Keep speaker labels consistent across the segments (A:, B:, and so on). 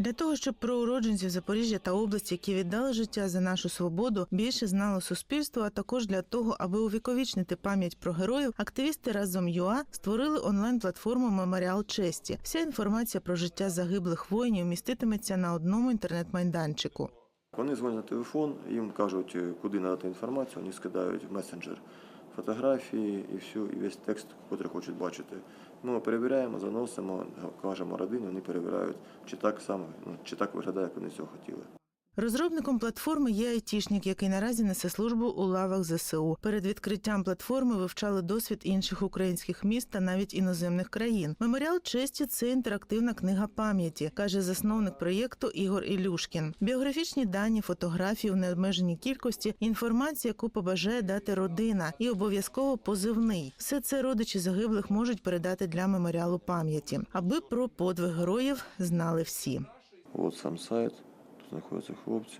A: Для того, щоб про уродженців Запоріжжя та області, які віддали життя за нашу свободу, більше знало суспільство, а також для того, аби увіковічнити пам'ять про героїв, активісти разом ЮА створили онлайн-платформу Меморіал честі. Вся інформація про життя загиблих воїнів міститиметься на одному інтернет-майданчику.
B: Вони дзвонять на телефон, їм кажуть, е, куди надати інформацію, вони скидають в месенджер фотографії і всю, і весь текст, який хочуть бачити. Ми перевіряємо, заносимо, кажемо родині, вони перевіряють, чи так само, ну, чи так виглядає, як вони цього хотіли.
A: Розробником платформи є айтішник, який наразі несе службу у лавах ЗСУ. Перед відкриттям платформи вивчали досвід інших українських міст та навіть іноземних країн. Меморіал честі це інтерактивна книга пам'яті, каже засновник проєкту Ігор Ілюшкін. Біографічні дані, фотографії у необмеженій кількості, інформація, яку побажає дати родина, і обов'язково позивний. Все це родичі загиблих можуть передати для меморіалу пам'яті, аби про подвиг героїв знали всі.
B: От сам сайт, знаходяться хлопці.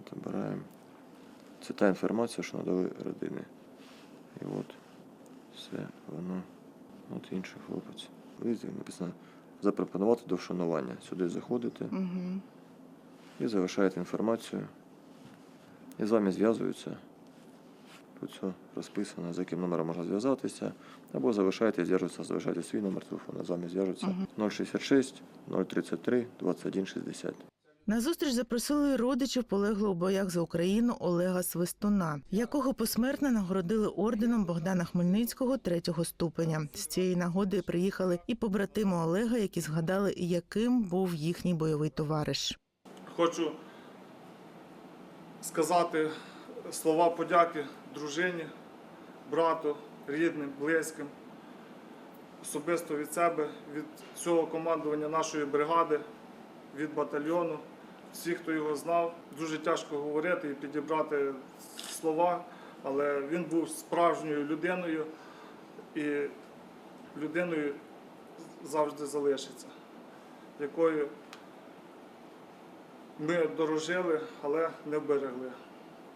B: От. Це та інформація, що надали родини. І от все воно. От інший хлопець. Видите, написано запропонувати до вшанування. Сюди заходите
A: Угу.
B: і залишаєте інформацію. І з вами зв'язуються. Тут все розписано, за яким номером можна зв'язатися. Або залишаєте, зв'яжуться, залишаєте свій номер телефону, з вами зв'яжуться 066 033 21 60.
A: На зустріч запросили родичів полеглого у боях за Україну Олега Свистуна, якого посмертно нагородили орденом Богдана Хмельницького третього ступеня. З цієї нагоди приїхали і побратими Олега, які згадали, яким був їхній бойовий товариш.
C: Хочу сказати слова подяки дружині, брату, рідним, близьким, особисто від себе, від всього командування нашої бригади, від батальйону, всіх, хто його знав. Дуже тяжко говорити і підібрати слова, але він був справжньою людиною і людиною завжди залишиться, якою ми дорожили, але не берегли.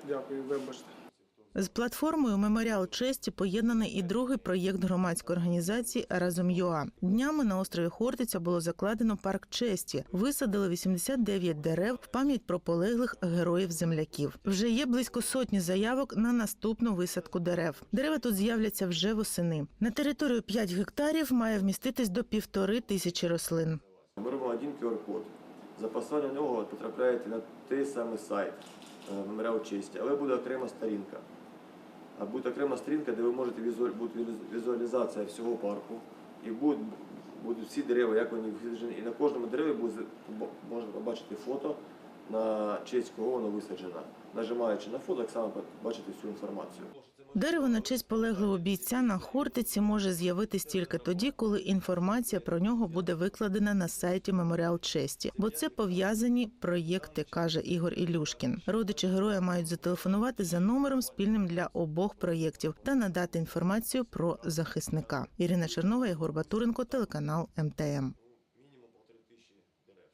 C: Дякую, вибачте.
A: З платформою Меморіал честі поєднаний і другий проєкт громадської організації Разом ЮА. Днями на острові Хортиця було закладено парк честі. Висадили 89 дерев в пам'ять про полеглих героїв земляків. Вже є близько сотні заявок на наступну висадку дерев. Дерева тут з'являться вже восени. На територію 5 гектарів має вміститись до півтори тисячі рослин.
B: Ми робимо один QR-код. За нього потрапляєте на той самий сайт е, меморіал честі, але буде окрема сторінка. Буде окрема стрінка, де ви можете бути візу- візуалізація всього парку. І будуть, будуть всі дерева, як вони висаджені. І на кожному дереві буде можна побачити фото, на честь кого воно висаджено. Нажимаючи на фото, так само бачите всю інформацію.
A: Дерево на честь полеглого бійця на Хортиці може з'явитись тільки тоді, коли інформація про нього буде викладена на сайті Меморіал честі, бо це пов'язані проєкти, каже Ігор Ілюшкін. Родичі героя мають зателефонувати за номером спільним для обох проєктів та надати інформацію про захисника. Ірина Чернова, Ігор Батуренко, телеканал МТМ.